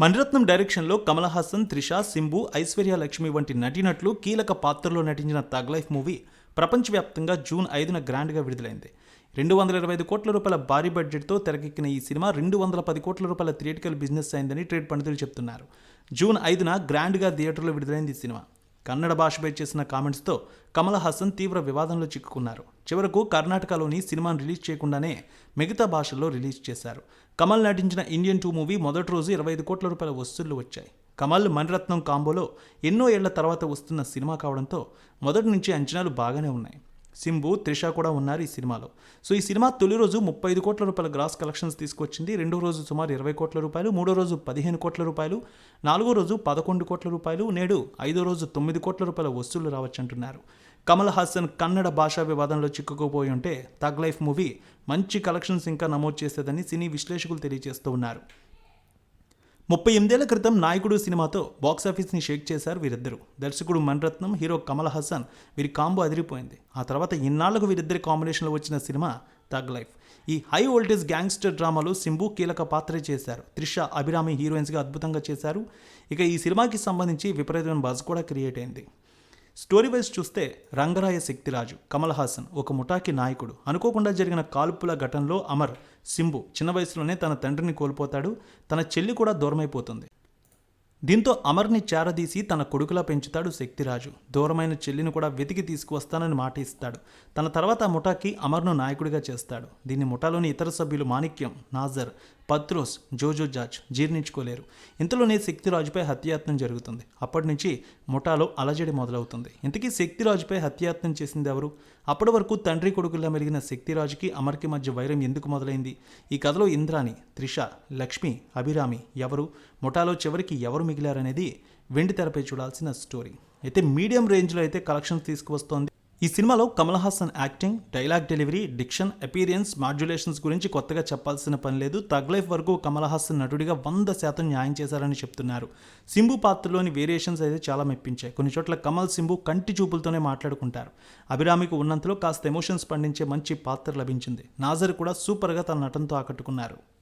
మణిరత్నం డైరెక్షన్లో కమల్ హాసన్ త్రిష సింబు ఐశ్వర్య లక్ష్మి వంటి నటినట్లు కీలక పాత్రలో నటించిన తగ్ లైఫ్ మూవీ ప్రపంచవ్యాప్తంగా జూన్ ఐదున గ్రాండ్గా విడుదలైంది. రెండు వందల ఇరవై ఐదు కోట్ల రూపాయల భారీ బడ్జెట్తో తెరకెక్కిన ఈ సినిమా రెండు వందల పది కోట్ల రూపాయల థియేటికల్ బిజినెస్ అయిందని ట్రేడ్ పండితులు చెప్తున్నారు. జూన్ ఐదున గ్రాండ్గా థియేటర్లో విడుదలైంది ఈ సినిమా. కన్నడ భాషపై చేసిన కామెంట్స్తో కమల్ హాసన్ తీవ్ర వివాదంలో చిక్కుకున్నారు. చివరకు కర్ణాటకలోని సినిమాను రిలీజ్ చేయకుండానే మిగతా భాషల్లో రిలీజ్ చేశారు. కమల్ నటించిన ఇండియన్ టూ మూవీ మొదటి రోజు ఇరవై ఐదు కోట్ల రూపాయల వసూళ్ళు వచ్చాయి. కమల్ మణిరత్నం కాంబోలో ఎన్నో ఏళ్ళ తర్వాత వస్తున్న సినిమా కావడంతో మొదటి నుంచి అంచనాలు బాగానే ఉన్నాయి. సింబు త్రిష కూడా ఉన్నారు ఈ సినిమాలో. సో ఈ సినిమా తొలి రోజు ముప్పై ఐదు కోట్ల రూపాయల గ్రాస్ కలెక్షన్స్ తీసుకొచ్చింది. రెండో రోజు సుమారు ఇరవై కోట్ల రూపాయలు మూడో రోజు పదిహేను కోట్ల రూపాయలు నాలుగో రోజు పదకొండు కోట్ల రూపాయలు నేడు ఐదో రోజు తొమ్మిది కోట్ల రూపాయల వసూళ్ళు రావచ్చంటున్నారు కమల్ హాసన్ కన్నడ భాషా వివాదంలో చిక్కుకుపోయి ఉంటే తగ్ లైఫ్ మూవీ మంచి కలెక్షన్స్ ఇంకా నమోదు చేసేదని సినీ విశ్లేషకులు తెలియజేస్తూ ఉన్నారు. ముప్పై ఎనిమిదేళ్ళ క్రితం నాయకుడు సినిమాతో బాక్సాఫీస్ని షేక్ చేశారు వీరిద్దరు. దర్శకుడు మణరత్నం హీరో కమల్ హాసన్ వీరి కాంబో అదిరిపోయింది. ఆ తర్వాత ఇన్నాళ్ళకు వీరిద్దరి కాంబినేషన్లో వచ్చిన సినిమా థగ్ లైఫ్. ఈ హై వోల్టేజ్ గ్యాంగ్స్టర్ డ్రామాలో సింబు కీలక పాత్ర చేశారు. త్రిష అభిరామి హీరోయిన్స్గా అద్భుతంగా చేశారు. ఇక ఈ సినిమాకి సంబంధించి విపరీతమైన బజ్ కూడా క్రియేట్ అయింది. స్టోరీ వైజ్ చూస్తే రంగరాయ శక్తిరాజు కమల్ హాసన్ ఒక ముఠాకి నాయకుడు. అనుకోకుండా జరిగిన కాల్పుల ఘటనలో అమర్ సింబు చిన్న వయసులోనే తన తండ్రిని కోల్పోతాడు తన చెల్లి కూడా దూరమైపోతుంది. దీంతో అమర్ని చేరదీసి తన కొడుకులా పెంచుతాడు శక్తిరాజు. దూరమైన చెల్లిని కూడా వెతికి తీసుకువస్తానని మాట ఇస్తాడు. తన తర్వాత ఆ ముఠాకి అమర్ను నాయకుడిగా చేస్తాడు. దీన్ని ముఠాలోని ఇతర సభ్యులు మాణిక్యం నాజర్ పత్రోస్ జోజో జార్జ్ జీర్ణించుకోలేరు. ఇంతలోనే శక్తిరాజుపై హత్యాయత్నం జరుగుతుంది. అప్పటి నుంచి ముఠాలో అలజడి మొదలవుతుంది. ఇంతకీ శక్తిరాజుపై హత్యాయత్నం చేసింది ఎవరు? అప్పటి వరకు తండ్రి కొడుకులా మెలిగిన శక్తిరాజుకి అమర్కి మధ్య వైరం ఎందుకు మొదలైంది? ఈ కథలో ఇంద్రాణి త్రిష లక్ష్మి అభిరామి ఎవరు? ముఠాలో చివరికి ఎవరు మిగిలారనేది వెండి తెరపై చూడాల్సిన స్టోరీ. అయితే మీడియం రేంజ్లో అయితే కలెక్షన్స్ తీసుకువస్తోంది ఈ సినిమాలో Kamal Haasan acting dialogue delivery diction appearance modulations గురించి కొత్తగా చెప్పాల్సిన పని లేదు. తగ్లైఫ్ వరకు కమల్ హాసన్ నటుడిగా వంద శాతం న్యాయం చేశారని చెప్తున్నారు. సింబు పాత్రలోని వేరియేషన్స్ అయితే చాలా మెప్పించాయి. కొన్ని చోట్ల కమల్ సింబు కంటి చూపులతోనే మాట్లాడుకుంటారు. అభిరామికి ఉన్నంతలో కాస్త ఎమోషన్స్ పండించే మంచి పాత్ర లభించింది. నాజర్ కూడా సూపర్గా తన నటనతో ఆకట్టుకున్నారు.